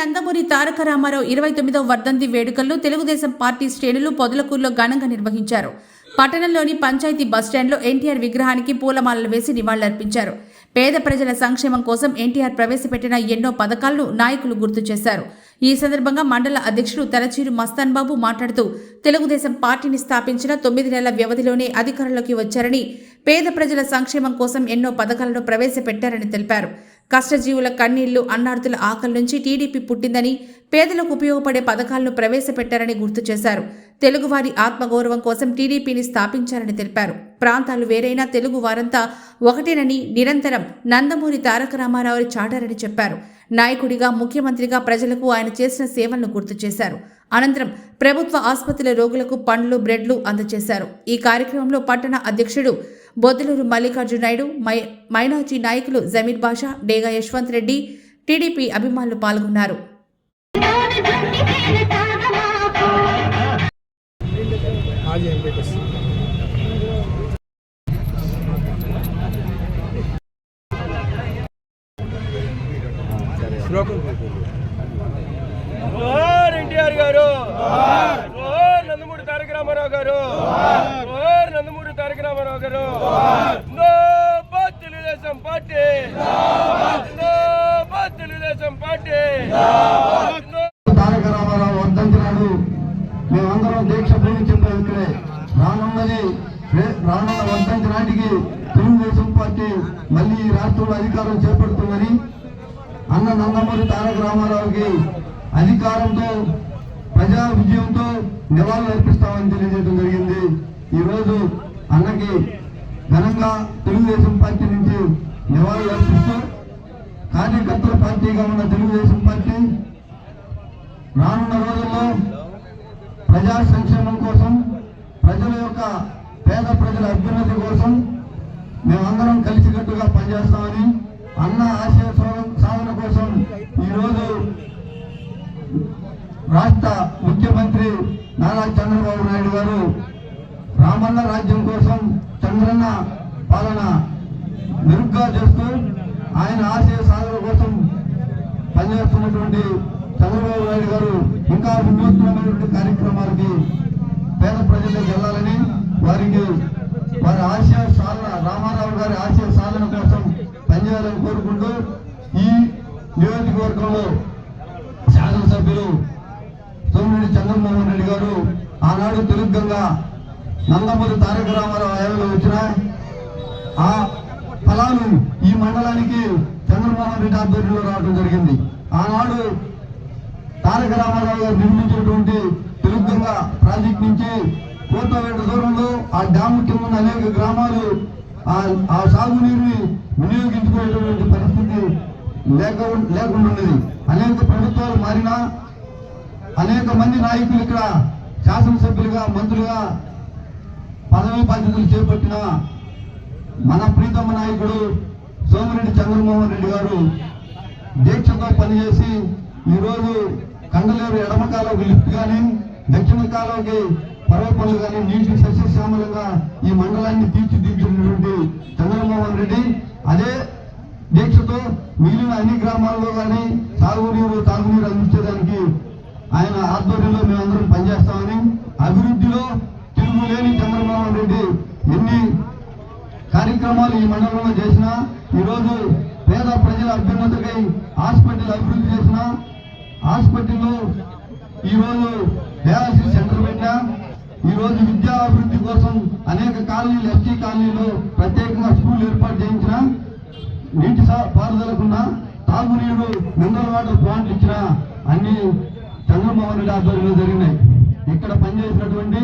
నందమూరి తారక రామారావు ఇరవై తొమ్మిదవ వర్ధంతి వేడుకల్లో తెలుగుదేశం పార్టీ శ్రేణులు పొదలకూరులో ఘనంగా నిర్వహించారు. పట్టణంలోని పంచాయతీ బస్టాండ్లో ఎన్టీఆర్ విగ్రహానికి పూలమాలలు వేసి నివాళులర్పించారు. పేద ప్రజల సంక్షేమం కోసం ఎన్టీఆర్ ప్రవేశపెట్టిన ఎన్నో పథకాలను నాయకులు గుర్తు చేశారు. ఈ సందర్భంగా మండల అధ్యక్షుడు తలచీరు మస్తాన్ బాబు మాట్లాడుతూ తెలుగుదేశం పార్టీని స్థాపించిన తొమ్మిది నెలల వ్యవధిలోనే అధికారంలోకి వచ్చారని పేద ప్రజల సంక్షేమం కోసం ఎన్నో పథకాలను ప్రవేశపెట్టారని తెలిపారు. కష్టజీవుల కన్నీళ్ళు అన్నార్థుల ఆకలి నుంచి టీడీపీ పుట్టిందని పేదలకు ఉపయోగపడే పథకాలను ప్రవేశపెట్టారని గుర్తు చేశారు. తెలుగువారి ఆత్మగౌరవం కోసం టీడీపీని స్థాపించారని తెలిపారు. ప్రాంతాలు వేరైనా తెలుగు వారంతా ఒకటేనని నిరంతరం నందమూరి తారక రామారావు చాటారని చెప్పారు. నాయకుడిగా ముఖ్యమంత్రిగా ప్రజలకు ఆయన చేసిన సేవలను గుర్తు చేశారు. అనంతరం ప్రభుత్వ ఆసుపత్రుల రోగులకు పండ్లు బ్రెడ్లు అందజేశారు. ఈ కార్యక్రమంలో పట్టణ అధ్యక్షుడు బొద్దులూరు మల్లికార్జున నాయుడు మై మైనార్టీ నాయకులు జమీర్ బాషా డేగా యశ్వంత్ రెడ్డి టీడీపీ అభిమానులు పాల్గొన్నారు. आज వెంకటేష్. శ్లోకం. ఎన్టీఆర్ గారు. నందమూరి తారక రామారావు గారు. నందమూరి తారక రామారావు గారు. తెలుగుదేశం పార్టీ జిందాబాద్ తెలుగుదేశం పార్టీ తారక రామారావు వర్ధంతి నాడు మేమందరం దీక్ష భూమి చెప్పే ఇక్కడే రానున్నది రానున్న వర్ధంతి నాటికి తెలుగుదేశం పార్టీ మళ్ళీ ఈ రాష్ట్రంలో అధికారం చేపడుతుందని అన్న నందమూరి తారక రామారావుకి అధికారంతో ప్రజా విజయంతో నివాళులు అర్పిస్తామని తెలియజేయడం జరిగింది. ఈ రోజు అన్నకి ఘనంగా తెలుగుదేశం పార్టీ నుంచి నివాళులు అర్పిస్తూ కార్యకర్తల పార్టీగా ఉన్న తెలుగుదేశం పార్టీ రానున్న రోజుల్లో ప్రజా సంక్షేమం కోసం ప్రజల యొక్క పేద ప్రజల అభ్యున్నతి కోసం మేమందరం కలిసికట్టుగా పనిచేస్తామని అన్న ఆశయ సాధన- కోసం ఈరోజు రాష్ట్ర ముఖ్యమంత్రి నారా చంద్రబాబు నాయుడు గారు రామన్న రాజ్యం కోసం చంద్రన్న పాలన మెరుగ్గా చేస్తూ ఆయన ఆశయ సాధన కోసం పనిచేస్తున్నటువంటి చంద్రబాబు నాయుడు గారు పేద వెళ్ళాలని వారికి వారి ఆశయ సాధన రామారావు గారి ఆశయ సాధన కోసం పనిచేయాలని కోరుకుంటూ ఈ నియోజకవర్గంలో శాసనసభ్యులు సోమిరెడ్డి చంద్రమోహన్ రెడ్డి గారు ఆనాడు తెలుగుగా నందమూరి తారక రామారావు హయాంలో వచ్చిన ఆ ఫలాలు ఈ మండలానికి చంద్రమోహన్ రెడ్డి ఆధ్వర్యంలో రావడం జరిగింది. ఆనాడు తారక రామారావు గారు నిర్మించినటువంటి తెలుగుగంగ ప్రాజెక్ట్ నుంచి కోతవేట దూరంలో? ఆ డ్యామ్ కింద ఉన్న అనేక గ్రామాలు ఆ- ఆ సాగునీరుని వినియోగించుకునేటువంటి పరిస్థితి లేక లేకుండా అనేక ప్రభుత్వాలు మారినా అనేక మంది నాయకులు ఇక్కడ శాసనసభ్యులుగా మంత్రులుగా పదవి బాధ్యతలు చేపట్టిన మన ప్రీతమ నాయకుడు సోమిరెడ్డి చంద్రమోహన్ రెడ్డి గారు దీక్షతో పనిచేసి ఈరోజు కండలేరు ఎడమ కాలువకి లిఫ్ట్ కానీ దక్షిణ కాలువకి పడవ పనులు కానీ నీటి సస్యశ్యామలంగా ఈ మండలాన్ని తీర్చిదిద్దినటువంటి చంద్రమోహన్ రెడ్డి అదే దీక్షతో మిగిలిన అన్ని గ్రామాల్లో కానీ సాగునీరు తాగునీరు అందించడానికి ఆయన ఆధ్వర్యంలో మేమందరం పనిచేస్తామని అభివృద్ధిలో తిరుగులేని చంద్రమోహన్ రెడ్డి ఎన్ని కార్యక్రమాలు ఈ మండలంలో చేసినా ఈరోజు పేద ప్రజల అభ్యున్నతకై హాస్పిటల్ అభివృద్ధి చేసిన హాస్పిటల్లో ఈరోజు ఈరోజు విద్యా అభివృద్ధి కోసం అనేక కాలనీలు ఎస్టీ కాలనీలో ప్రత్యేకంగా స్కూల్ ఏర్పాటు చేయించిన నీటి పారుదలకున్న తాగునీరు మినరల్ వాటర్ ప్లాంట్లు ఇచ్చిన అన్ని చంద్రబాబు నాయుడు ఆధ్వర్యంలో జరిగినాయి. ఇక్కడ పనిచేసినటువంటి